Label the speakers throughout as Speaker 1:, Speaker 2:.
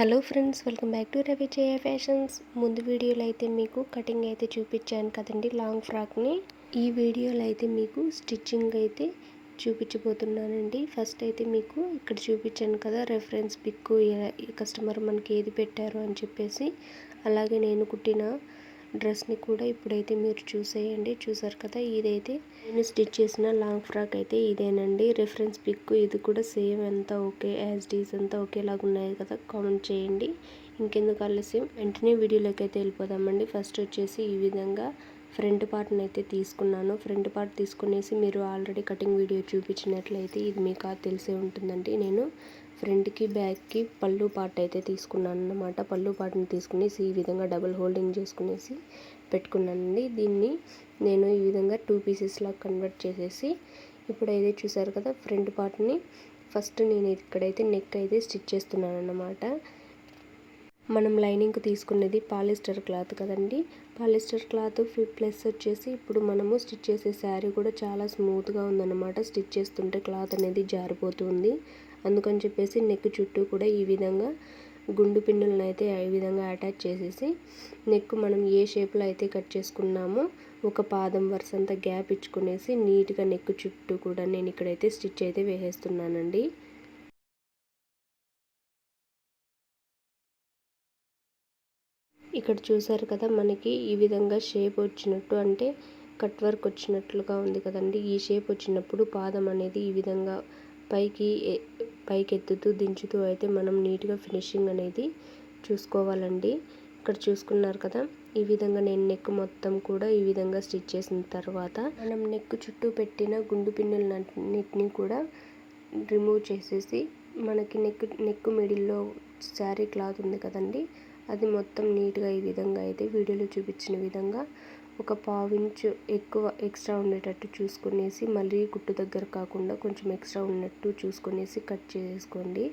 Speaker 1: Hello friends welcome back to Ravi Jaya fashions. ముందు వీడియోలో అయితే మీకు కటింగ్ అయితే చూపించాను కదండి లాంగ్ ఫ్రాక్ని. ఈ వీడియోలో అయితే మీకు స్టిచ్చింగ్ అయితే చూపించబోతున్నానండి. ఫస్ట్ అయితే మీకు ఇక్కడ చూపించాను కదా రెఫరెన్స్ పిక్ కస్టమర్ మనకి ఏది పెట్టారు అని చెప్పేసి. అలాగే నేను కుట్టిన డ్రెస్ని కూడా ఇప్పుడైతే మీరు చూసేయండి. చూసారు కదా ఇదైతే నేను స్టిచ్ చేసిన లాంగ్ ఫ్రాక్ అయితే ఇదేనండి. రిఫరెన్స్ పిక్ ఇది కూడా సేమ్ అంతా ఓకే యాజ్ డీస్ అంతా ఒకేలాగా ఉన్నాయి కదా కామెంట్ చేయండి. ఇంకెందుకు ఆలస్యం? వెంటనే వీడియోలోకి అయితే వెళ్ళిపోదామండి. ఫస్ట్ వచ్చేసి ఈ విధంగా ఫ్రంట్ పార్ట్ని అయితే తీసుకున్నాను. ఫ్రంట్ పార్ట్ తీసుకునేసి మీరు ఆల్రెడీ కటింగ్ వీడియో చూపించినట్లయితే ఇది మీకు తెలిసే ఉంటుందండి. నేను ఫ్రంట్కి బ్యాక్కి పళ్ళు పార్ట్ అయితే తీసుకున్నాను అనమాట పళ్ళు పార్ట్ని తీసుకునేసి ఈ విధంగా డబుల్ హోల్డింగ్ చేసుకునేసి పెట్టుకున్నానండి. దీన్ని నేను ఈ విధంగా టూ పీసెస్లా కన్వర్ట్ చేసేసి ఇప్పుడు అయితే చూసారు కదా ఫ్రంట్ పార్ట్ని ఫస్ట్ నేను ఇక్కడైతే నెక్ అయితే స్టిచ్ చేస్తున్నాను అన్నమాట మనం లైనింగ్ తీసుకునేది పాలిస్టర్ క్లాత్ కదండి. పాలిస్టర్ క్లాత్ ప్లస్ వచ్చేసి ఇప్పుడు మనము స్టిచ్ చేసే శారీ కూడా చాలా స్మూత్గా ఉందన్నమాట. స్టిచ్ చేస్తుంటే క్లాత్ అనేది జారిపోతుంది. అందుకని చెప్పేసి నెక్ చుట్టూ కూడా ఈ విధంగా గుండు పిన్నులను అయితే ఈ విధంగా అటాచ్ చేసేసి నెక్ మనం ఏ షేప్లో అయితే కట్ చేసుకున్నామో ఒక పాదం వరుస అంతా గ్యాప్ ఇచ్చుకునేసి నీట్గా నెక్ చుట్టూ కూడా నేను ఇక్కడైతే స్టిచ్ అయితే వేసేస్తున్నానండి. ఇక్కడ చూసారు కదా మనకి ఈ విధంగా షేప్ వచ్చినట్టు అంటే కట్ వర్క్ వచ్చినట్లుగా ఉంది కదండి. ఈ షేప్ వచ్చినప్పుడు పాదం అనేది ఈ విధంగా పైకి పైకి ఎత్తుతూ దించుతూ అయితే మనం నీట్గా ఫినిషింగ్ అనేది చూసుకోవాలండి. ఇక్కడ చూసుకున్నారు కదా ఈ విధంగా నేను నెక్ మొత్తం కూడా ఈ విధంగా స్టిచ్ చేసిన తర్వాత మనం నెక్ చుట్టూ పెట్టిన గుండు పిన్నులన్నిటిని కూడా రిమూవ్ చేసేసి మనకి నెక్ నెక్ మిడిల్లో శారీ క్లాత్ ఉంది కదండి అది మొత్తం నీట్గా ఈ విధంగా అయితే వీడియోలో చూపించిన విధంగా ఒక పావించు ఎక్కువ ఎక్స్ట్రా ఉండేటట్టు చూసుకునేసి మళ్ళీ కుట్టు దగ్గర కాకుండా కొంచెం ఎక్స్ట్రా ఉన్నట్టు చూసుకునేసి కట్ చేసుకోండి.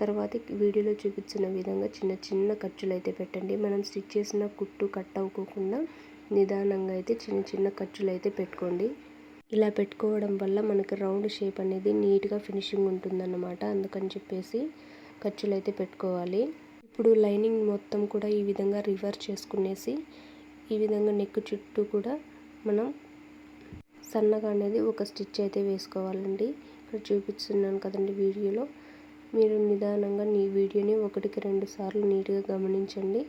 Speaker 1: తర్వాత వీడియోలో చూపించిన విధంగా చిన్న చిన్న ఖర్చులు అయితే పెట్టండి. మనం స్టిచ్ చేసిన కుట్టు కట్ అవ్వకుండా నిదానంగా అయితే చిన్న చిన్న ఖర్చులు అయితే పెట్టుకోండి. ఇలా పెట్టుకోవడం వల్ల మనకి రౌండ్ షేప్ అనేది నీట్గా ఫినిషింగ్ ఉంటుందన్నమాట. అందుకని చెప్పేసి ఖర్చులు అయితే పెట్టుకోవాలి. ఇప్పుడు లైనింగ్ మొత్తం కూడా ఈ విధంగా రివర్స్ చేసుకునేసి ఈ విధంగా నెక్ చుట్టూ కూడా మనం సన్నగా అనేది ఒక స్టిచ్ అయితే వేసుకోవాలండి. ఇక్కడ చూపిస్తున్నాను కదండి వీడియోలో. మీరు నిదానంగా నీ వీడియోని ఒకటికి రెండు సార్లు నీట్గా గమనించండి.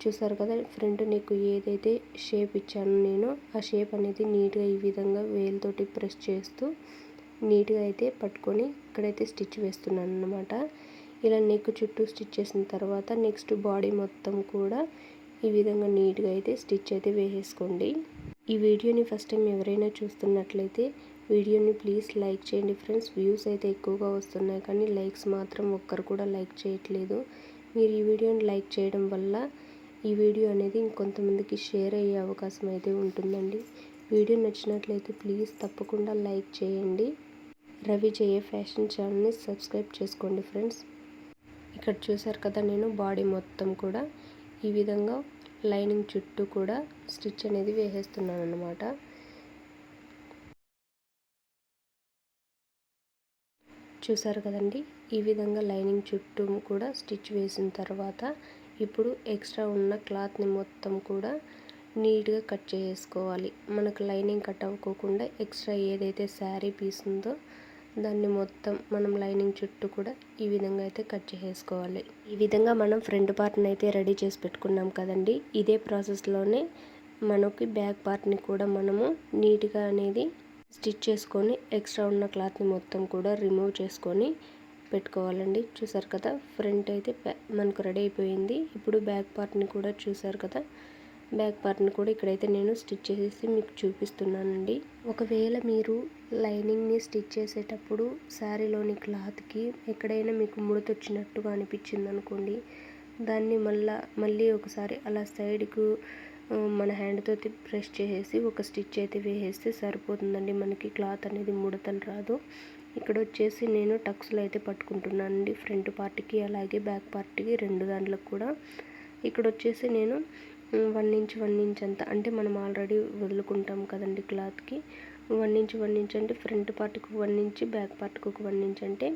Speaker 1: చూసారు కదా ఫ్రంట్ నెక్ ఏదైతే షేప్ ఇచ్చానో నేను ఆ షేప్ అనేది నీట్గా ఈ విధంగా వేలుతోటి ప్రెస్ చేస్తూ నీట్గా అయితే పట్టుకొని ఇక్కడైతే స్టిచ్ వేస్తున్నాను అనమాట ఇలా నెక్ చుట్టూ స్టిచ్ చేసిన తర్వాత నెక్స్ట్ బాడీ మొత్తం కూడా ఈ విధంగా నీట్గా అయితే స్టిచ్ అయితే వేసేసుకోండి. ఈ వీడియోని ఫస్ట్ టైం ఎవరైనా చూస్తున్నట్లయితే వీడియోని ప్లీజ్ లైక్ చేయండి ఫ్రెండ్స్ వ్యూస్ అయితే ఎక్కువగా వస్తున్నాయి కానీ లైక్స్ మాత్రం ఒక్కరు కూడా లైక్ చేయట్లేదు. మీరు ఈ వీడియోని లైక్ చేయడం వల్ల ఈ వీడియో అనేది ఇంకొంతమందికి షేర్ అయ్యే అవకాశం అయితే ఉంటుందండి. వీడియో నచ్చినట్లయితే ప్లీజ్ తప్పకుండా లైక్ చేయండి. రవి జయ ఫ్యాషన్ ఛానల్ని సబ్స్క్రైబ్ చేసుకోండి ఫ్రెండ్స్ ఇక్కడ చూసారు కదా నేను బాడీ మొత్తం కూడా. ఈ విధంగా లైనింగ్ చుట్టూ కూడా స్టిచ్ అనేది వేసేస్తున్నాను అనమాట చూసారు కదండి? ఈ విధంగా లైనింగ్ చుట్టూ కూడా స్టిచ్ వేసిన తర్వాత ఇప్పుడు ఎక్స్ట్రా ఉన్న క్లాత్ని మొత్తం కూడా నీట్గా కట్ చేసుకోవాలి. మనకు లైనింగ్ కట్ అవ్వకోకుండా ఎక్స్ట్రా ఏదైతే శారీ పీస్ ఉందో దాన్ని మొత్తం మనం లైనింగ్ చుట్టూ కూడా ఈ విధంగా అయితే కట్ చేసుకోవాలి ఈ విధంగా మనం ఫ్రంట్ పార్ట్ని అయితే రెడీ చేసి పెట్టుకున్నాం కదండి. ఇదే ప్రాసెస్లోనే మనకి బ్యాక్ పార్ట్ని కూడా మనము నీట్గా అనేది స్టిచ్ చేసుకొని ఎక్స్ట్రా ఉన్న క్లాత్ని మొత్తం కూడా రిమూవ్ చేసుకొని పెట్టుకోవాలండి. చూసారు కదా ఫ్రంట్ అయితే మనకు రెడీ అయిపోయింది. ఇప్పుడు బ్యాక్ పార్ట్ని కూడా చూసారు కదా బ్యాక్ పార్ట్ని కూడా ఇక్కడైతే నేను స్టిచ్ చేసేసి మీకు చూపిస్తున్నానండి. ఒకవేళ మీరు లైనింగ్ని స్టిచ్ చేసేటప్పుడు శారీలోని క్లాత్కి ఎక్కడైనా మీకు ముడతొచ్చినట్టుగా అనిపించింది అనుకోండి దాన్ని మళ్ళా మళ్ళీ ఒకసారి అలా సైడ్కు మన హ్యాండ్తో ప్రెస్ చేసేసి ఒక స్టిచ్ అయితే వేసేస్తే సరిపోతుందండి. మనకి క్లాత్ అనేది ముడతలు రాదు. ఇక్కడ వచ్చేసి నేను టక్స్లు అయితే పట్టుకుంటున్నానండి. ఫ్రంట్ పార్ట్కి అలాగే బ్యాక్ పార్ట్కి రెండు దాంట్లకు కూడా. ఇక్కడ వచ్చేసి నేను వన్ ఇంచ్ వన్ ఇంచ్ అంత. అంటే మనం ఆల్రెడీ వదులుకుంటాం కదండి క్లాత్కి. వన్ ఇంచ్ వన్ ఇంచ్ అంటే ఫ్రంట్ పార్ట్కి వన్ ఇంచ్ బ్యాక్ పార్ట్కి ఒక వన్ ఇంచ్ అంటే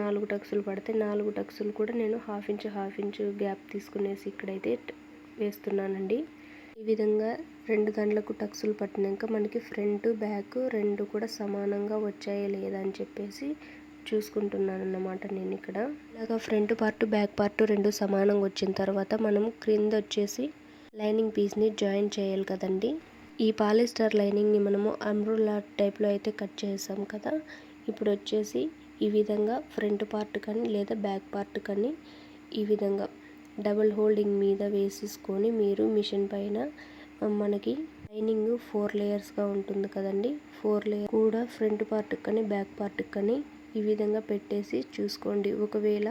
Speaker 1: నాలుగు టక్సులు పడితే నాలుగు టక్సులు కూడా నేను half inch half inch gap తీసుకునేసి ఇక్కడైతే వేస్తున్నానండి. ఈ విధంగా రెండు దాంట్లకు టక్సులు పట్టినాక మనకి ఫ్రంట్ బ్యాక్ రెండు కూడా సమానంగా వచ్చాయా లేదా అని చెప్పేసి చూసుకుంటున్నాను అన్నమాట నేను ఇక్కడ ఇలాగా ఫ్రంట్ పార్ట్ బ్యాక్ పార్ట్ రెండు సమానంగా వచ్చిన తర్వాత మనం క్రింద వచ్చేసి లైనింగ్ పీస్ని జాయిన్ చేయాలి కదండి. ఈ పాలిస్టర్ లైనింగ్ని మనము అమ్రులా టైప్లో అయితే కట్ చేసాం కదా. ఇప్పుడు వచ్చేసి ఈ విధంగా ఫ్రంట్ పార్ట్ కానీ లేదా బ్యాక్ పార్ట్ కానీ ఈ విధంగా డబుల్ హోల్డింగ్ మీద వేసేసుకొని మీరు మిషన్ పైన మనకి లైనింగ్ ఫోర్ లేయర్స్గా ఉంటుంది కదండి. ఫోర్ లేయర్ కూడా ఫ్రంట్ పార్ట్ కానీ బ్యాక్ పార్ట్ కానీ ఈ విధంగా పెట్టేసి చూసుకోండి. ఒకవేళ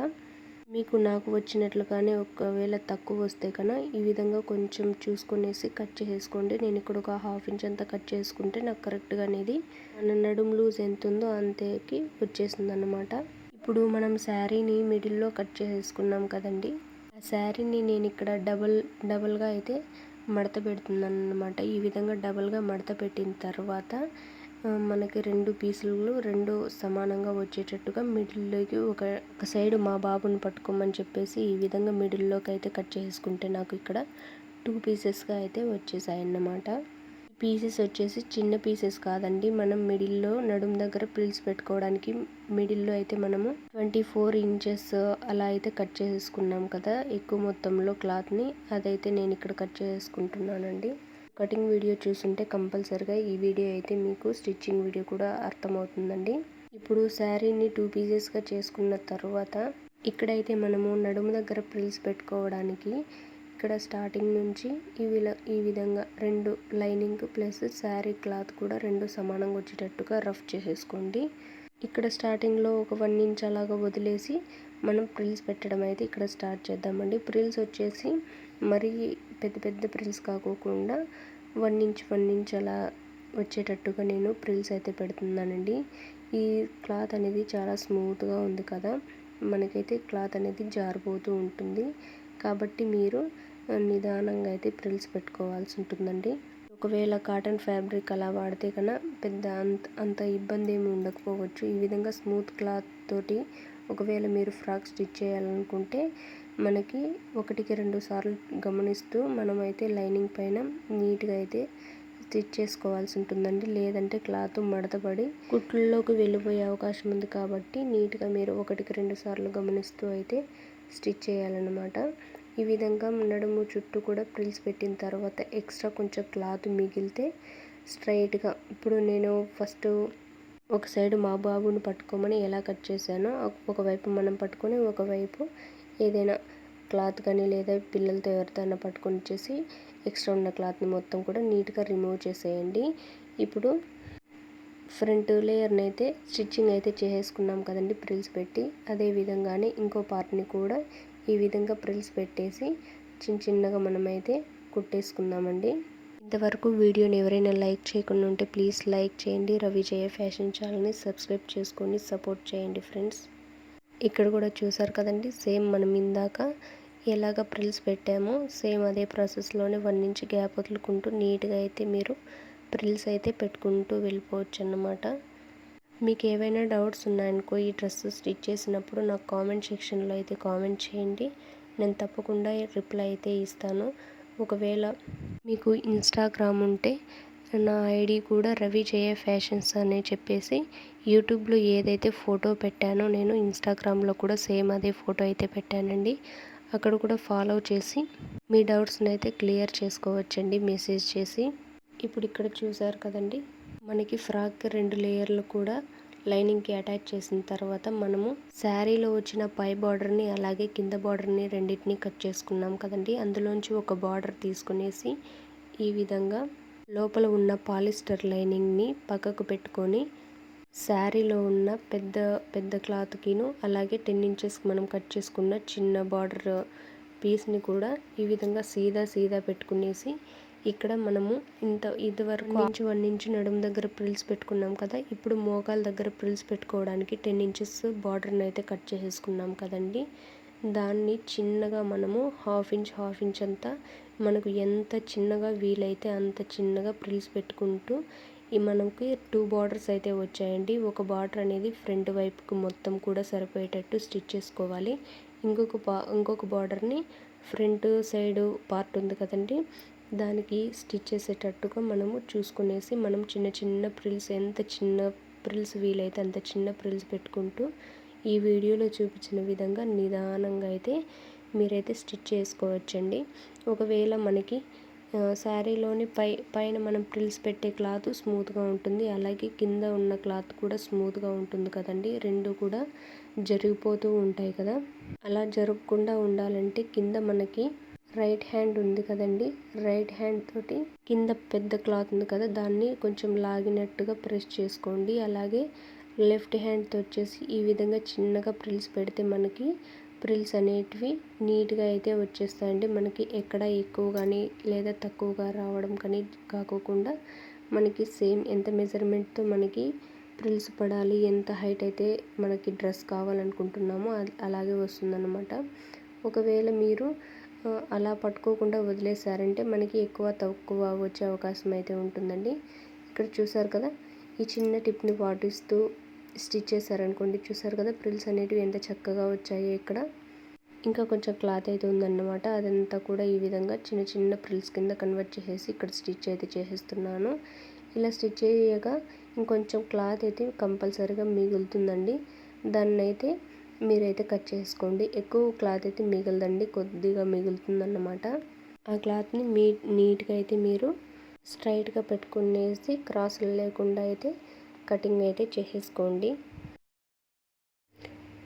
Speaker 1: మీకు నాకు వచ్చినట్లుగానే ఒకవేళ తక్కువ వస్తే కన్నా ఈ విధంగా కొంచెం చూసుకునేసి కట్ చేసుకోండి. నేను ఇక్కడ ఒక హాఫ్ ఇంచ్ అంతా కట్ చేసుకుంటే నాకు కరెక్ట్గా అనేది మన నడుము లూజ్ ఎంత ఉందో అంతేకి వచ్చేసింది అనమాట ఇప్పుడు మనం శారీని మిడిల్లో కట్ చేసుకున్నాం కదండి. ఆ శారీని నేను ఇక్కడ డబల్ డబల్గా అయితే మడత పెడుతున్నాను అనమాట ఈ విధంగా డబల్గా మడత పెట్టిన తర్వాత మనకి రెండు పీసులు రెండు సమానంగా వచ్చేటట్టుగా మిడిల్లోకి ఒక ఒక సైడ్ మా బాబుని పట్టుకోమని చెప్పేసి ఈ విధంగా మిడిల్లోకి అయితే కట్ చేసుకుంటే నాకు ఇక్కడ టూ పీసెస్గా అయితే వచ్చేసాయి అన్నమాట పీసెస్ వచ్చేసి చిన్న పీసెస్ కాదండి. మనం మిడిల్లో నడుము దగ్గర ప్రిల్స్ పెట్టుకోవడానికి మిడిల్లో అయితే మనము ట్వంటీ ఫోర్ ఇంచెస్ అలా అయితే కట్ చేసుకున్నాం కదా ఎక్కువ మొత్తంలో క్లాత్ని. అదైతే నేను ఇక్కడ కట్ చేసుకుంటున్నానండి. కటింగ్ వీడియో చూసుంటే కంపల్సరిగా ఈ వీడియో అయితే మీకు స్టిచ్చింగ్ వీడియో కూడా అర్థమవుతుందండి. ఇప్పుడు శారీని టూ పీసెస్గా చేసుకున్న తర్వాత ఇక్కడైతే మనము నడుము దగ్గర ప్రిల్స్ పెట్టుకోవడానికి ఇక్కడ స్టార్టింగ్ నుంచి ఈ విల ఈ విధంగా రెండు లైనింగ్ ప్లస్ శారీ క్లాత్ కూడా రెండు సమానంగా వచ్చేటట్టుగా రఫ్ చేసేసుకోండి. ఇక్కడ స్టార్టింగ్లో ఒక వన్ ఇంచ్ అలాగా వదిలేసి మనం ప్రిల్స్ పెట్టడం అయితే ఇక్కడ స్టార్ట్ చేద్దామండి. ప్రిల్స్ వచ్చేసి మరీ పెద్ద పెద్ద ప్రిల్స్ కాకోకుండా వన్ ఇంచ్ వన్ ఇంచ్ అలా వచ్చేటట్టుగా నేను ప్రిల్స్ అయితే పెడుతున్నానండి. ఈ క్లాత్ అనేది చాలా స్మూత్గా ఉంది కదా. మనకైతే క్లాత్ అనేది జారిపోతూ ఉంటుంది. కాబట్టి మీరు నిదానంగా అయితే ప్రిల్స్ పెట్టుకోవాల్సి ఉంటుందండి. ఒకవేళ కాటన్ ఫ్యాబ్రిక్ అలా వాడితే కన్నా పెద్ద అంత అంత ఇబ్బంది ఏమి ఉండకపోవచ్చు. ఈ విధంగా స్మూత్ క్లాత్ తోటి ఒకవేళ మీరు ఫ్రాక్ స్టిచ్ చేయాలనుకుంటే మనకి ఒకటికి రెండు సార్లు గమనిస్తూ మనమైతే లైనింగ్ పైన నీట్గా అయితే స్టిచ్ చేసుకోవాల్సి ఉంటుందండి. లేదంటే క్లాత్ మడతపడి కుట్లలోకి వెళ్ళిపోయే అవకాశం ఉంది కాబట్టి నీట్గా మీరు ఒకటికి రెండు సార్లు గమనిస్తూ అయితే స్టిచ్ చేయాలన్నమాట. ఈ విధంగా నడుము చుట్టూ కూడా ప్రిల్స్ పెట్టిన తర్వాత ఎక్స్ట్రా కొంచెం క్లాత్ మిగిలితే స్ట్రైట్గా ఇప్పుడు నేను ఫస్ట్ ఒక సైడ్ మా బాబుని పట్టుకోమని ఎలా కట్ చేశానో ఒక- ఒకవైపు మనం పట్టుకొని ఒకవైపు ఏదైనా క్లాత్ కానీ లేదా పిల్లలతో ఎవరితోనైనా పట్టుకొని వచ్చేసి ఎక్స్ట్రా ఉన్న క్లాత్ని మొత్తం కూడా నీట్గా రిమూవ్ చేసేయండి. ఇప్పుడు ఫ్రంట్ లేయర్ని అయితే స్టిచ్చింగ్ అయితే చేసేసుకున్నాం కదండి ప్రిల్స్ పెట్టి. అదే విధంగానే ఇంకో పార్ట్ని కూడా ఈ విధంగా ప్రిల్స్ పెట్టేసి చిన్న చిన్నగా మనమైతే కుట్టేసుకుందామండి. ఇంతవరకు వీడియోని ఎవరైనా లైక్ చేయకుండా ఉంటే ప్లీజ్ లైక్ చేయండి. రవిజయ ఫ్యాషన్ ఛానల్ని సబ్స్క్రైబ్ చేసుకొని సపోర్ట్ చేయండి ఫ్రెండ్స్. ఇక్కడ కూడా చూసారు కదండి సేమ్ మనం ఇందాక ఎలాగ ప్రిల్స్ పెట్టామో సేమ్ అదే ప్రాసెస్లోనే వన్ ఇంచ్ గ్యాప్ వదులుకుంటూ నీట్గా అయితే మీరు ప్రిల్స్ అయితే పెట్టుకుంటూ వెళ్ళిపోవచ్చు అన్నమాట మీకు ఏవైనా డౌట్స్ ఉన్నాయనుకో ఈ డ్రెస్ స్టిచ్ చేసినప్పుడు నాకు కామెంట్ సెక్షన్లో అయితే కామెంట్ చేయండి. నేను తప్పకుండా రిప్లై అయితే ఇస్తాను. ఒకవేళ మీకు ఇన్స్టాగ్రామ్ ఉంటే నా ఐడి కూడా రవి జయ ఫ్యాషన్స్ అని చెప్పేసి యూట్యూబ్లో ఏదైతే ఫోటో పెట్టానో నేను ఇన్స్టాగ్రామ్లో కూడా సేమ్ అదే ఫోటో అయితే పెట్టానండి. అక్కడ కూడా ఫాలో చేసి మీ డౌట్స్ని అయితే క్లియర్ చేసుకోవచ్చండి మెసేజ్ చేసి. ఇప్పుడు ఇక్కడ చూసారు కదండి మనకి ఫ్రాక్ రెండు లేయర్లు కూడా లైనింగ్కి అటాచ్ చేసిన తర్వాత మనము శారీలో వచ్చిన పై బార్డర్ని అలాగే కింద బార్డర్ని రెండింటిని కట్ చేసుకున్నాం కదండి. అందులోంచి ఒక బార్డర్ తీసుకునేసి ఈ విధంగా లోపల ఉన్న పాలిస్టర్ లైనింగ్ని పక్కకు పెట్టుకొని శారీలో ఉన్న పెద్ద పెద్ద క్లాత్కిను అలాగే టెన్ ఇంచెస్కి మనం కట్ చేసుకున్న చిన్న బార్డర్ పీస్ని కూడా ఈ విధంగా సీదా సీదా పెట్టుకునేసి ఇక్కడ మనము ఇంత ఇదివరకు ఇంచు వన్ ఇంచు నడుము దగ్గర ప్రిల్స్ పెట్టుకున్నాం కదా ఇప్పుడు మోకాల దగ్గర ప్రిల్స్ పెట్టుకోవడానికి టెన్ ఇంచెస్ బార్డర్ని అయితే కట్ చేసేసుకున్నాం కదండి. దాన్ని చిన్నగా మనము హాఫ్ ఇంచ్ హాఫ్ ఇంచ్ అంతా మనకు ఎంత చిన్నగా వీలైతే అంత చిన్నగా ప్రిల్స్ పెట్టుకుంటూ ఈ మనకి టూ బార్డర్స్ అయితే వచ్చాయండి. ఒక బార్డర్ అనేది ఫ్రంట్ వైపుకు మొత్తం కూడా సరిపోయేటట్టు స్టిచ్ చేసుకోవాలి. ఇంకొక బా ఇంకొక బార్డర్ని ఫ్రంట్ సైడ్ పార్ట్ ఉంది కదండి దానికి స్టిచ్ చేసేటట్టుగా మనము చూసుకునేసి మనం చిన్న చిన్న ప్రిల్స్ ఎంత చిన్న ప్రిల్స్ వీలైతే అంత చిన్న ప్రిల్స్ పెట్టుకుంటూ ఈ వీడియోలో చూపించిన విధంగా నిదానంగా అయితే మీరైతే స్టిచ్ చేసుకోవచ్చండి. ఒకవేళ మనకి శారీలోని పై పైన మనం ప్రిల్స్ పెట్టే క్లాత్ స్మూత్గా ఉంటుంది. అలాగే కింద ఉన్న క్లాత్ కూడా స్మూత్గా ఉంటుంది కదండి. రెండు కూడా జరిగిపోతూ ఉంటాయి కదా. అలా జరగకుండా ఉండాలంటే కింద మనకి రైట్ హ్యాండ్ ఉంది కదండి. రైట్ హ్యాండ్ తోటి కింద పెద్ద క్లాత్ ఉంది కదా. దాన్ని కొంచెం లాగినట్టుగా ప్రెస్ చేసుకోండి. అలాగే లెఫ్ట్ హ్యాండ్తో వచ్చేసి ఈ విధంగా చిన్నగా ప్రిల్స్ పెడితే మనకి ప్రిల్స్ అనేటివి నీట్గా అయితే వచ్చేస్తాయండి. మనకి ఎక్కడ ఎక్కువ కానీ లేదా తక్కువగా రావడం కానీ కాకోకుండా మనకి సేమ్ ఎంత మెజర్మెంట్తో మనకి ప్రిల్స్ పడాలి ఎంత హైట్ అయితే మనకి డ్రెస్ కావాలనుకుంటున్నామో అలాగే వస్తుందన్నమాట. ఒకవేళ మీరు అలా పట్టుకోకుండా వదిలేసారంటే మనకి ఎక్కువ తక్కువ వచ్చే అవకాశం అయితే ఉంటుందండి. ఇక్కడ చూసారు కదా ఈ చిన్న టిప్ని పాటిస్తూ స్టిచ్ చేశారనుకోండి చూసారు కదా ప్రిల్స్ అనేటివి ఎంత చక్కగా వచ్చాయో ఇక్కడ. ఇంకా కొంచెం క్లాత్ అయితే ఉందన్నమాట. అదంతా కూడా ఈ విధంగా చిన్న చిన్న ప్రిల్స్ కింద కన్వర్ట్ చేసేసి ఇక్కడ స్టిచ్ అయితే చేసేస్తున్నాను. ఇలా స్టిచ్ చేయగా ఇంకొంచెం క్లాత్ అయితే కంపల్సరీగా మిగులుతుందండి. దాన్ని అయితే మీరైతే కట్ చేసుకోండి. ఎక్కువ క్లాత్ అయితే మిగలదండి కొద్దిగా మిగులుతుందన్నమాట. ఆ క్లాత్ని మీ నీట్గా అయితే మీరు స్ట్రైట్గా పెట్టుకునేసి క్రాసులు లేకుండా అయితే కటింగ్ అయితే చేసేసుకోండి.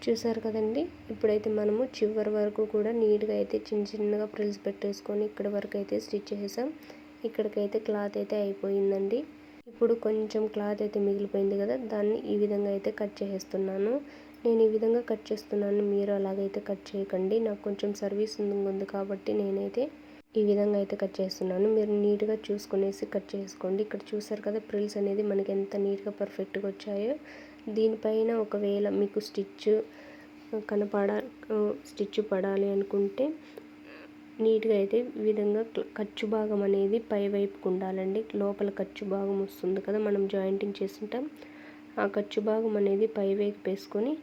Speaker 1: చూసారు కదండి? ఇప్పుడైతే మనము చివరి వరకు కూడా నీట్గా అయితే చిన్న చిన్నగా ప్రిల్స్ పెట్టేసుకొని ఇక్కడ వరకు అయితే స్టిచ్ చేసాం. ఇక్కడికైతే క్లాత్ అయితే అయిపోయిందండి. ఇప్పుడు కొంచెం క్లాత్ అయితే మిగిలిపోయింది కదా దాన్ని ఈ విధంగా అయితే కట్ చేసేస్తున్నాను. నేను ఈ విధంగా కట్ చేస్తున్నాను మీరు అలాగైతే కట్ చేయకండి. నాకు కొంచెం సర్వీస్ ఉంది కాబట్టి నేనైతే ఈ విధంగా అయితే కట్ చేస్తున్నాను. మీరు నీట్గా చూసుకునేసి కట్ చేసుకోండి. ఇక్కడ చూసారు కదా ప్రిల్స్ అనేది మనకి ఎంత నీట్గా పర్ఫెక్ట్గా వచ్చాయో. దీనిపైన ఒకవేళ మీకు స్టిచ్ కనపడ స్టిచ్ పడాలి అనుకుంటే నీట్గా అయితే ఈ విధంగా ఖర్చు భాగం అనేది పై వైపుకు ఉండాలండి. లోపల ఖర్చు భాగం వస్తుంది కదా మనం జాయింటింగ్ చేస్తుంటాం. ఆ ఖర్చు భాగం అనేది పై వైపు వేసుకొని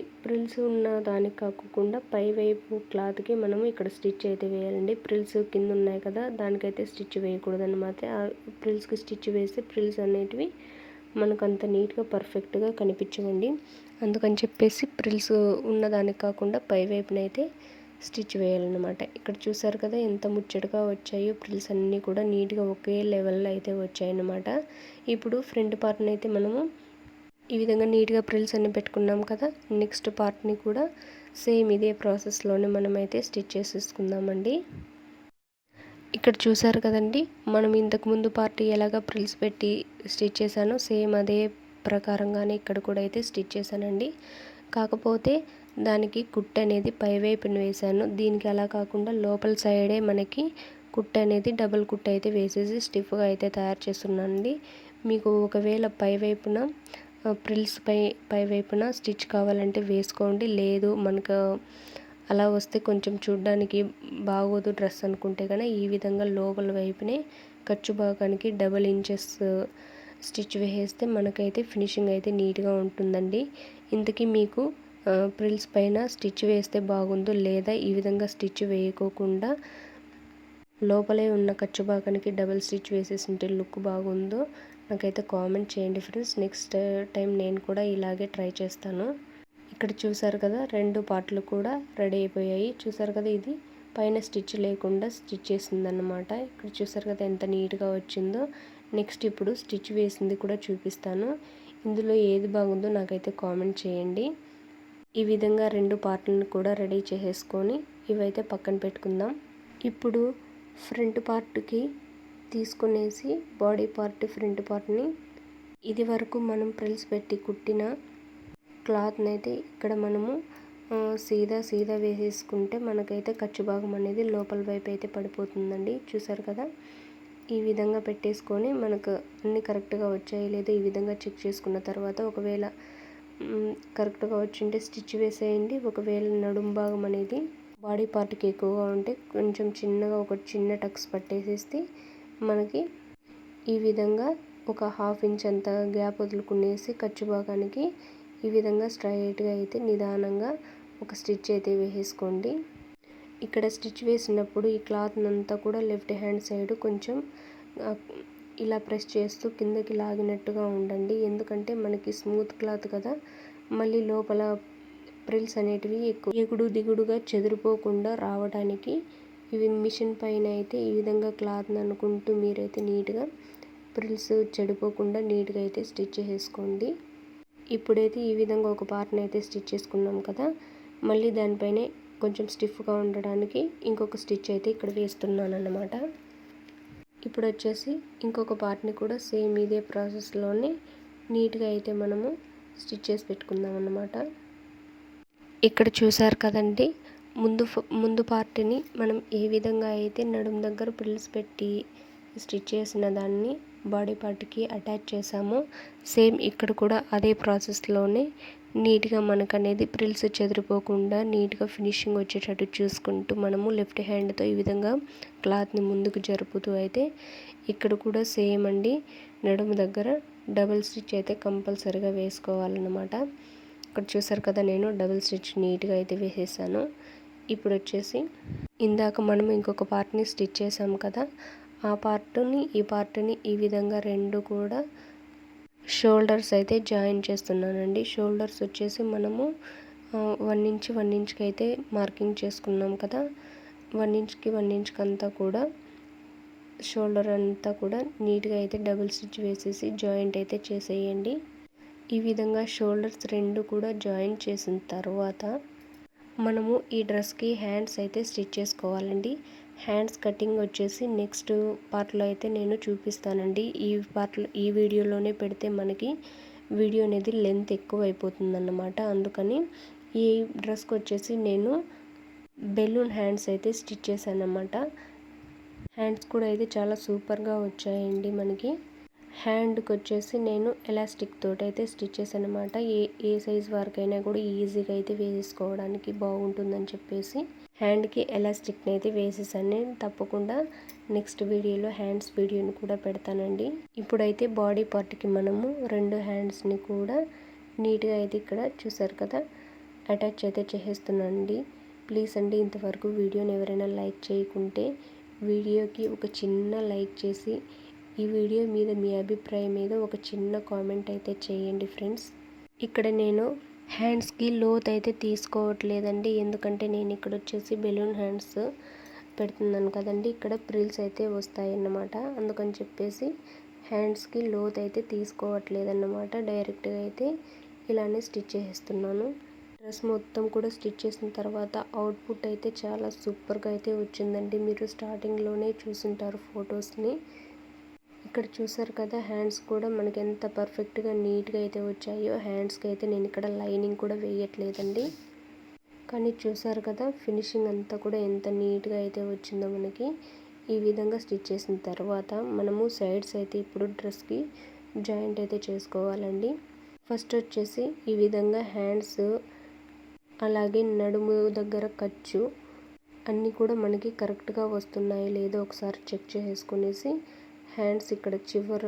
Speaker 1: ప్రిల్స్ ఉన్న దానికి కాకుండా పై వైపు క్లాత్కి మనము ఇక్కడ స్టిచ్ అయితే వేయాలండి. ప్రిల్స్ కింద ఉన్నాయి కదా దానికైతే స్టిచ్ వేయకూడదు అనమాట ఆ ప్రిల్స్కి స్టిచ్ వేస్తే ప్రిల్స్ అనేటివి మనకు అంత నీట్గా పర్ఫెక్ట్గా కనిపించవండి. అందుకని చెప్పేసి ప్రిల్స్ ఉన్నదానికి కాకుండా పై వైపునైతే స్టిచ్ వేయాలన్నమాట. ఇక్కడ చూసారు కదా ఎంత ముచ్చటగా వచ్చాయో ప్రిల్స్ అన్నీ కూడా నీట్గా ఒకే లెవెల్లో అయితే వచ్చాయన్నమాట. ఇప్పుడు ఫ్రంట్ పార్ట్ని అయితే మనము ఈ విధంగా నీట్గా ప్రిల్స్ అన్ని పెట్టుకున్నాం కదా నెక్స్ట్ పార్ట్ని కూడా సేమ్ ఇదే ప్రాసెస్లోనే మనమైతే స్టిచ్ చేసేసుకుందామండి. ఇక్కడ చూసారు కదండి మనం ఇంతకుముందు పార్టీ ఎలాగ ప్రిల్స్ పెట్టి స్టిచ్ చేశానో సేమ్ అదే ప్రకారంగానే ఇక్కడ కూడా అయితే స్టిచ్ చేశానండి. కాకపోతే దానికి కుట్ అనేది పైవైపున వేశాను దీనికి అలా కాకుండా లోపల సైడే మనకి కుట్ అనేది డబుల్ కుట్ అయితే వేసేసి స్టిఫ్గా అయితే తయారు చేస్తున్నానండి. మీకు ఒకవేళ పైవైపున ప్రిల్స్ పై పై వైపున స్టిచ్ కావాలంటే వేసుకోండి. లేదు మనకు అలా వస్తే కొంచెం చూడ్డానికి బాగోదు డ్రెస్ అనుకుంటే కానీ ఈ విధంగా లోపల వైపునే ఖర్చు భాగానికి డబల్ ఇంచెస్ uh, స్టిచ్ వేసేస్తే మనకైతే ఫినిషింగ్ అయితే నీట్గా ఉంటుందండి. ఇంతకీ మీకు uh, ప్రిల్స్ పైన స్టిచ్ వేస్తే బాగుందో లేదా ఈ విధంగా స్టిచ్ వేయకోకుండా లోపలే ఉన్న ఖర్చు భాగానికి డబల్ స్టిచ్ వేసేసింటే లుక్ బాగుందో నాకైతే కామెంట్ చేయండి ఫ్రెండ్స్ నెక్స్ట్ టైం నేను కూడా ఇలాగే ట్రై చేస్తాను. ఇక్కడ చూసారు కదా రెండు పార్ట్లు కూడా రెడీ అయిపోయాయి. చూసారు కదా ఇది? పైన స్టిచ్ లేకుండా స్టిచ్ చేసిందన్నమాట. ఇక్కడ చూసారు కదా ఎంత నీట్గా వచ్చిందో. నెక్స్ట్ ఇప్పుడు స్టిచ్ వేసింది కూడా చూపిస్తాను. ఇందులో ఏది బాగుందో నాకైతే కామెంట్ చేయండి. ఈ విధంగా రెండు పార్ట్లను కూడా రెడీ చేసేసుకొని ఇవైతే పక్కన పెట్టుకుందాం. ఇప్పుడు ఫ్రంట్ పార్ట్కి తీసుకునేసి బాడీ పార్ట్ ఫ్రంట్ పార్ట్ని ఇది వరకు మనం ప్రిల్స్ పెట్టి కుట్టిన క్లాత్ని అయితే ఇక్కడ మనము సీదా సీదా వేసేసుకుంటే మనకైతే ఖర్చు భాగం అనేది లోపల వైపు అయితే పడిపోతుందండి. చూసారు కదా? ఈ విధంగా పెట్టేసుకొని మనకు అన్ని కరెక్ట్గా వచ్చాయి లేదా ఈ విధంగా చెక్ చేసుకున్న తర్వాత ఒకవేళ కరెక్ట్గా వచ్చింటే స్టిచ్ వేసేయండి. ఒకవేళ నడుం భాగం అనేది బాడీ పార్ట్కి ఎక్కువగా ఉంటే కొంచెం చిన్నగా ఒక చిన్న టక్స్ పట్టేసేస్తే మనకి ఈ విధంగా ఒక హాఫ్ ఇంచ్ అంత గ్యాప్ వదులుకునేసి ఖర్చు భాగానికి ఈ విధంగా స్ట్రైట్గా అయితే నిదానంగా ఒక స్టిచ్ అయితే వేసేసుకోండి. ఇక్కడ స్టిచ్ వేసినప్పుడు ఈ క్లాత్ అంతా కూడా లెఫ్ట్ హ్యాండ్ సైడ్ కొంచెం ఇలా ప్రెస్ చేస్తూ కిందకి లాగినట్టుగా ఉండండి. ఎందుకంటే మనకి స్మూత్ క్లాత్ కదా మళ్ళీ లోపల ప్రిల్స్ అనేటివి ఎక్కువ. ఎగుడు దిగుడుగా చెదిరిపోకుండా రావడానికి ఇవి మిషన్ పైన అయితే ఈ విధంగా క్లాత్ని అనుకుంటూ మీరైతే నీట్గా ప్రిల్స్ చెడిపోకుండా నీట్గా అయితే స్టిచ్ చేసుకోండి. ఇప్పుడైతే ఈ విధంగా ఒక పార్ట్ని అయితే స్టిచ్ చేసుకున్నాం కదా మళ్ళీ దానిపైనే కొంచెం స్టిఫ్గా ఉండడానికి ఇంకొక స్టిచ్ అయితే ఇక్కడ వేస్తున్నాను అన్నమాట ఇప్పుడు వచ్చేసి ఇంకొక పార్ట్ని కూడా సేమ్ ఇదే ప్రాసెస్లోనే నీట్గా అయితే మనము స్టిచ్ చేసి పెట్టుకుందాం అన్నమాట ఇక్కడ చూసారు కదండి. ముందు ముందు పార్ట్ని మనం ఏ విధంగా అయితే నడుము దగ్గర పిల్స్ పెట్టి స్టిచ్ చేసిన దాన్ని బాడీ పార్ట్కి అటాచ్ చేసామో సేమ్ ఇక్కడ కూడా అదే ప్రాసెస్లోనే నీట్గా మనకు అనేది ప్రిల్స్ చెదిరిపోకుండా నీట్గా ఫినిషింగ్ వచ్చేటట్టు చూసుకుంటూ మనము లెఫ్ట్ హ్యాండ్తో ఈ విధంగా క్లాత్ని ముందుకు జరుపుతూ అయితే ఇక్కడ కూడా సేమ్ అండి. నడుము దగ్గర డబుల్ స్టిచ్ అయితే కంపల్సరీగా వేసుకోవాలన్నమాట. ఇక్కడ చూసారు కదా నేను డబుల్ స్టిచ్ నీట్గా అయితే వేసేసాను. ఇప్పుడు వచ్చేసి ఇందాక మనం ఇంకొక పార్ట్ని స్టిచ్ చేసాం కదా ఆ పార్ట్ని ఈ పార్ట్ని ఈ విధంగా రెండు కూడా షోల్డర్స్ అయితే జాయిన్ చేస్తున్నానండి. షోల్డర్స్ వచ్చేసి మనము వన్ ఇంచ్ వన్ ఇంచ్కి అయితే మార్కింగ్ చేసుకున్నాం కదా వన్ ఇంచ్కి వన్ ఇంచ్కి అంతా కూడా షోల్డర్ అంతా కూడా నీట్గా అయితే డబుల్ స్టిచ్ వేసేసి జాయింట్ అయితే చేసేయండి. ఈ విధంగా షోల్డర్స్ రెండు కూడా జాయిన్ చేసిన తర్వాత మనము ఈ డ్రెస్కి హ్యాండ్స్ అయితే స్టిచ్ చేసుకోవాలండి. హ్యాండ్స్ కటింగ్ వచ్చేసి నెక్స్ట్ పార్ట్లో అయితే నేను చూపిస్తానండి. ఈ పార్ట్లో ఈ వీడియోలోనే పెడితే మనకి వీడియో అనేది లెంత్ ఎక్కువ అయిపోతుంది అన్నమాట అందుకని ఈ డ్రెస్కి వచ్చేసి నేను బెలూన్ హ్యాండ్స్ అయితే స్టిచ్ చేశాను అన్నమాట హ్యాండ్స్ కూడా అయితే చాలా సూపర్గా వచ్చాయండి మనకి. హ్యాండ్కి వచ్చేసి నేను ఎలాస్టిక్ తోటి అయితే స్టిచ్ చేశాను అనమాట ఏ ఏ సైజ్ వరకైనా కూడా ఈజీగా అయితే వేసేసుకోవడానికి బాగుంటుందని చెప్పేసి హ్యాండ్కి ఎలాస్టిక్ని అయితే వేసేసాను. నేను తప్పకుండా నెక్స్ట్ వీడియోలో హ్యాండ్స్ వీడియోని కూడా పెడతానండి. ఇప్పుడైతే బాడీ పార్ట్కి మనము రెండు హ్యాండ్స్ని కూడా నీట్గా అయితే ఇక్కడ చూసారు కదా అటాచ్ అయితే చేసేస్తున్నానండి. ప్లీజ్ అండి ఇంతవరకు వీడియోని ఎవరైనా లైక్ చేయకుంటే వీడియోకి ఒక చిన్న లైక్ చేసి ఈ వీడియో మీద మీ అభిప్రాయం మీద ఒక చిన్న కామెంట్ అయితే చేయండి ఫ్రెండ్స్. ఇక్కడ నేను హ్యాండ్స్కి లోత్ అయితే తీసుకోవట్లేదండి. ఎందుకంటే నేను ఇక్కడ వచ్చేసి బెలూన్ హ్యాండ్స్ పెడుతున్నాను కదండి. ఇక్కడ ప్రిల్స్ అయితే వస్తాయి అన్నమాట అందుకని చెప్పేసి హ్యాండ్స్కి లోత్ అయితే తీసుకోవట్లేదన్నమాట. డైరెక్ట్గా అయితే ఇలానే స్టిచ్ చేసేస్తున్నాను డ్రెస్ మొత్తం కూడా స్టిచ్ చేసిన తర్వాత అవుట్పుట్ అయితే చాలా సూపర్గా అయితే వచ్చిందండి. మీరు స్టార్టింగ్లోనే చూసుంటారు ఫొటోస్ని. ఇక్కడ చూసారు కదా హ్యాండ్స్ కూడా మనకి ఎంత పర్ఫెక్ట్గా నీట్గా అయితే వచ్చాయో హ్యాండ్స్కి అయితే నేను ఇక్కడ లైనింగ్ కూడా వేయట్లేదండి. కానీ చూసారు కదా ఫినిషింగ్ అంతా కూడా ఎంత నీట్గా అయితే వచ్చిందో మనకి. ఈ విధంగా స్టిచ్ చేసిన తర్వాత మనము సైడ్స్ అయితే ఇప్పుడు డ్రెస్కి జాయింట్ అయితే చేసుకోవాలండి. ఫస్ట్ వచ్చేసి ఈ విధంగా హ్యాండ్స్ అలాగే నడుము దగ్గర ఖర్చు అన్నీ కూడా మనకి కరెక్ట్గా వస్తున్నాయి లేదో ఒకసారి చెక్ చేసుకునేసి హ్యాండ్స్ ఇక్కడ చివర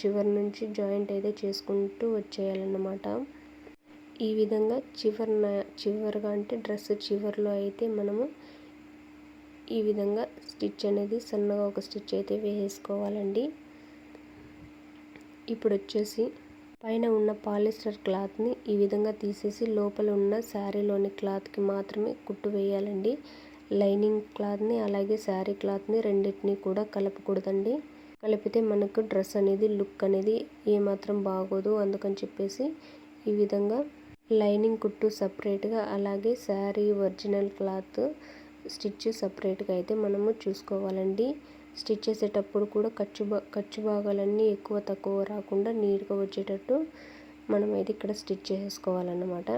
Speaker 1: చివరి నుంచి జాయింట్ అయితే చేసుకుంటూ వచ్చేయాలన్నమాట. ఈ విధంగా చివరిన చివరిగా అంటే డ్రెస్ చివరిలో అయితే మనము ఈ విధంగా స్టిచ్ అనేది సన్నగా ఒక స్టిచ్ అయితే వేసేసుకోవాలండి. ఇప్పుడు వచ్చేసి పైన ఉన్న పాలిస్టర్ క్లాత్ని ఈ విధంగా తీసేసి లోపల ఉన్న శారీలోని క్లాత్కి మాత్రమే కుట్టు వేయాలండి. లైనింగ్ క్లాత్ని అలాగే శారీ క్లాత్ని రెండింటిని కూడా కలపకూడదండి. కలిపితే మనకు డ్రెస్ అనేది లుక్ అనేది ఏమాత్రం బాగోదు. అందుకని చెప్పేసి ఈ విధంగా లైనింగ్ కుట్టు సపరేట్గా అలాగే శారీ ఒరిజినల్ క్లాత్ స్టిచ్ సపరేట్గా అయితే మనము చూసుకోవాలండి. స్టిచ్ చేసేటప్పుడు కూడా ఖర్చు ఖర్చు భాగాలన్నీ ఎక్కువ తక్కువ రాకుండా నీట్గా వచ్చేటట్టు మనం అయితే ఇక్కడ స్టిచ్ చేసుకోవాలన్నమాట.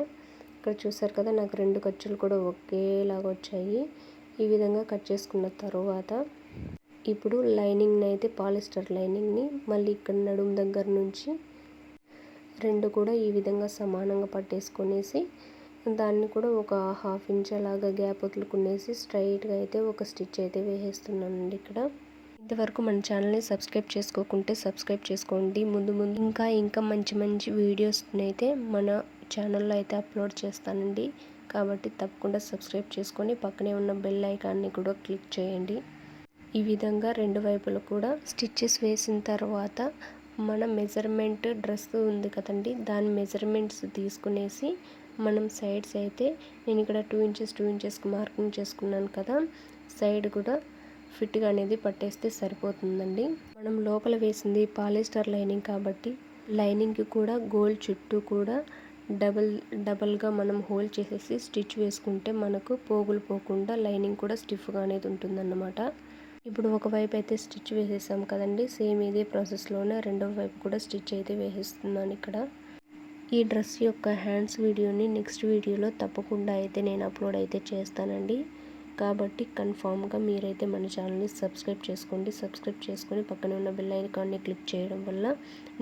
Speaker 1: ఇక్కడ చూసారు కదా నాకు రెండు ఖర్చులు కూడా ఒకేలాగా వచ్చాయి. ఈ విధంగా కట్ చేసుకున్న తర్వాత ఇప్పుడు లైనింగ్ని అయితే పాలిస్టర్ లైనింగ్ని మళ్ళీ ఇక్కడ నడుము దగ్గర నుంచి రెండు కూడా ఈ విధంగా సమానంగా పట్టేసుకొనేసి దాన్ని కూడా ఒక హాఫ్ ఇంచ్ అలాగా గ్యాప్ వదులుకునేసి స్ట్రైట్గా అయితే ఒక స్టిచ్ అయితే వేసేస్తున్నానండి ఇక్కడ. ఇంతవరకు మన ఛానల్ని సబ్స్క్రైబ్ చేసుకోకుంటే సబ్స్క్రైబ్ చేసుకోండి. ముందు ముందు ఇంకా ఇంకా మంచి మంచి వీడియోస్ని అయితే మన ఛానల్లో అయితే అప్లోడ్ చేస్తానండి. కాబట్టి తప్పకుండా సబ్స్క్రైబ్ చేసుకొని పక్కనే ఉన్న బెల్ ఐకాన్ని కూడా క్లిక్ చేయండి. ఈ విధంగా రెండు వైపులు కూడా స్టిచ్చెస్ వేసిన తర్వాత మన మెజర్మెంట్ డ్రెస్ ఉంది కదండి దాని మెజర్మెంట్స్ తీసుకునేసి మనం సైడ్స్ అయితే నేను ఇక్కడ టూ ఇంచెస్ టూ ఇంచెస్కి మార్కింగ్ చేసుకున్నాను కదా సైడ్ కూడా ఫిట్గా అనేది పట్టేస్తే సరిపోతుందండి. మనం లోపల వేసింది పాలిస్టర్ లైనింగ్ కాబట్టి లైనింగ్కి కూడా గోల్డ్ చుట్టూ కూడా డబల్ డబల్గా మనం హోల్ చేసేసి స్టిచ్ వేసుకుంటే మనకు పోగులు పోకుండా లైనింగ్ కూడా స్టిఫ్గా అనేది ఉంటుందన్నమాట. ఇప్పుడు ఒకవైపు అయితే స్టిచ్ వేసేసాం కదండి. సేమ్ ఇదే ప్రాసెస్లోనే రెండవ వైపు కూడా స్టిచ్ అయితే వేసేస్తున్నాను ఇక్కడ. ఈ డ్రెస్ యొక్క హ్యాండ్స్ వీడియోని నెక్స్ట్ వీడియోలో తప్పకుండా అయితే నేను అప్లోడ్ అయితే చేస్తానండి. కాబట్టి కన్ఫామ్గా మీరైతే మన ఛానల్ని సబ్స్క్రైబ్ చేసుకోండి. సబ్స్క్రైబ్ చేసుకొని పక్కన ఉన్న బెల్ ఐకాన్ని క్లిక్ చేయడం వల్ల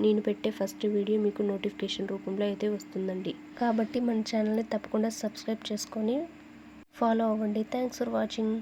Speaker 1: నేను పెట్టే ఫస్ట్ వీడియో మీకు నోటిఫికేషన్ రూపంలో అయితే వస్తుందండి. కాబట్టి మన ఛానల్ని తప్పకుండా సబ్స్క్రైబ్ చేసుకొని ఫాలో అవ్వండి. Thanks for watching.